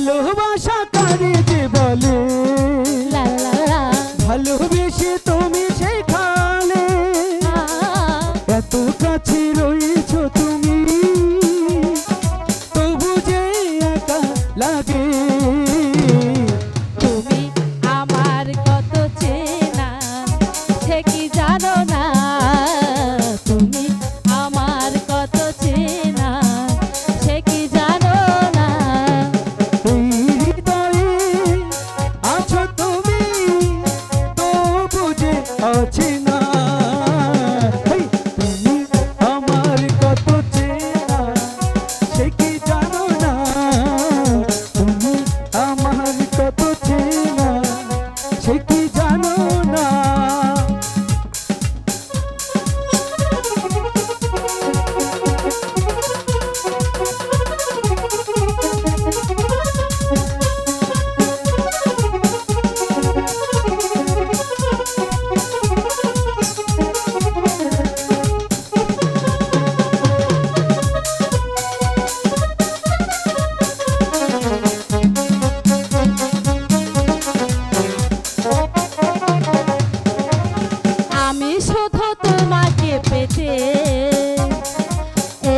ভালোবাসা কারে যে বলে। ভালোবেসে তুমি সেখানে। এত কাছে রয়েছ তুমি। তবু যে একা লাগে।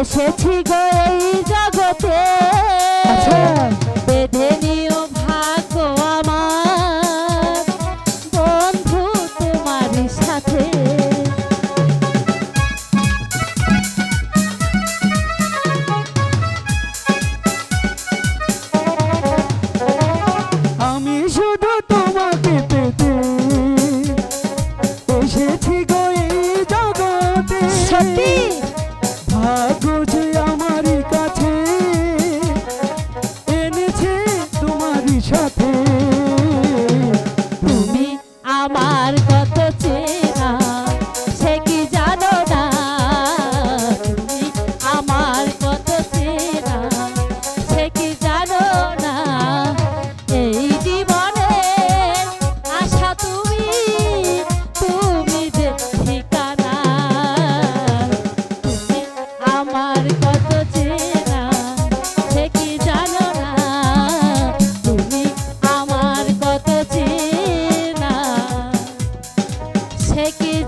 এসেছি গো এই জগতে। আচ্ছা। বেঁধে নিও ভাগ্য আমার। বন্ধু তোমার সাথে। আমি শুধু তোমাকে পেতে এসেছি গো এই জগতে। সত্যি? ভাগ্য যে আমার কাছে এনেছে তোমারই সাথে।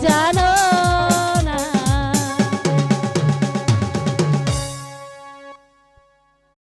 Giordano.